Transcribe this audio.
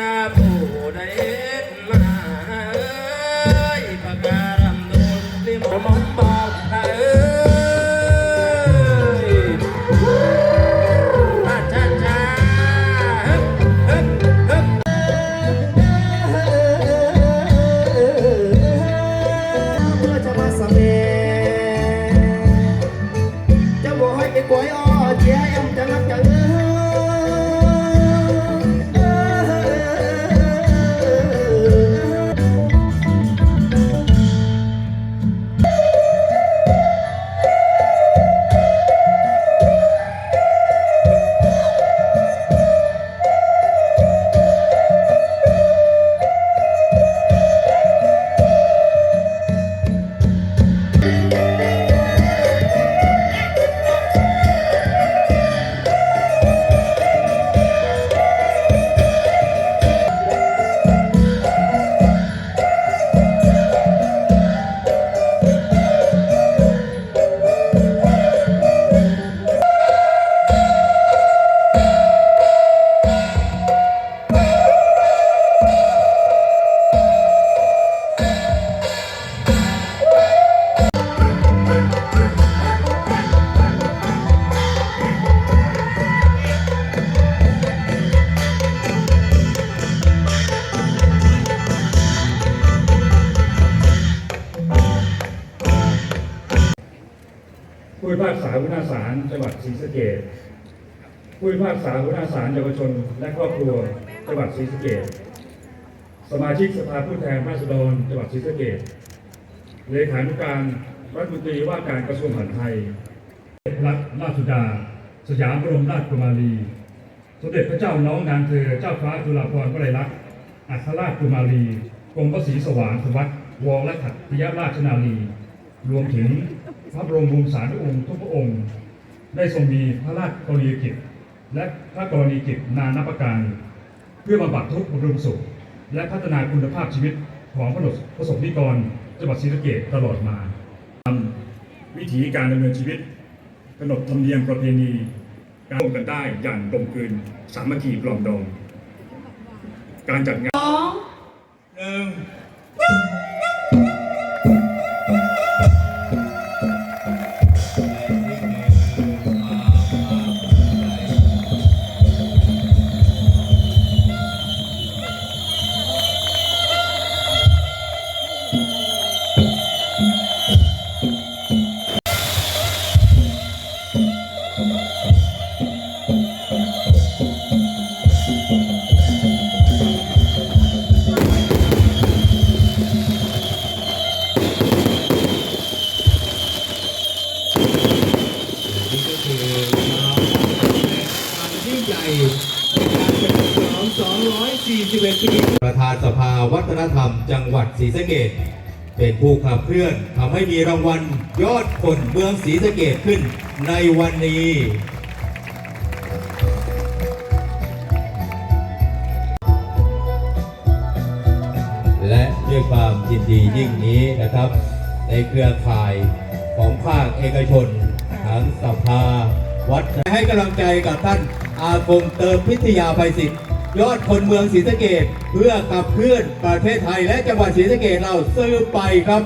Yeah. จังหวัดศรีสะเกษผู้พิพากษาหัวหน้าศาลเยาวชน และครอบครัวจังหวัดศรีสะเกษสมาชิกสภาผู้แทนราษฎรจังหวัดศรีสะเกษเลขานุการรัฐมนตรีว่าการกระทรวงมหาดไทยรัตนราชสุดา สยามบรมราชกุมารี สมเด็จพระเจ้าน้องนางเธอ เจ้าฟ้าจุฬาภรณ์วลัยลักษณ์อัครราชกุมารี กรมพระศรีสว่างสวัสดิ์วรและขัตติยราชนาลี รวมถึงพระบรมวงศานุวงศ์ทุกพระองค์ ได้ทรงมีพระราชกรณียกิจ และพระกรณียกิจนานาประการ เพื่อบำบัดทุกข์บำรุงสุข และพัฒนาคุณภาพชีวิตของพระประสบนิกรจังหวัดศรีสะเกษตลอดมาทำวิถีการดำเนินชีวิตขนบธรรมเนียมประเพณี การร่วมกันได้อย่างกลมกลืนสามัคคีปลอมดองการจัดงาน ยิ่งใหญ่ในการเฉลิมฉลอง241ปีประธานสภาวัฒนธรรม จังหวัดศรีสะเกษเป็นผู้ขับเคลื่อนทำให้มีรางวัลยอดคนเมืองศรีสะเกษขึ้นในวันนี้และด้วยความยินดียิ่งนี้นะครับ ในเครือข่ายของภาคเอกชนทั้งสภา วัดให้กำลังใจกับท่านอาคมเติมพิทยาภัยศิษย์ยอดคนเมืองศรีสะเกดเพื่อขับเคลื่อนประเทศไทยและจังหวัดศรีสะเกดเราซื้อไปครับ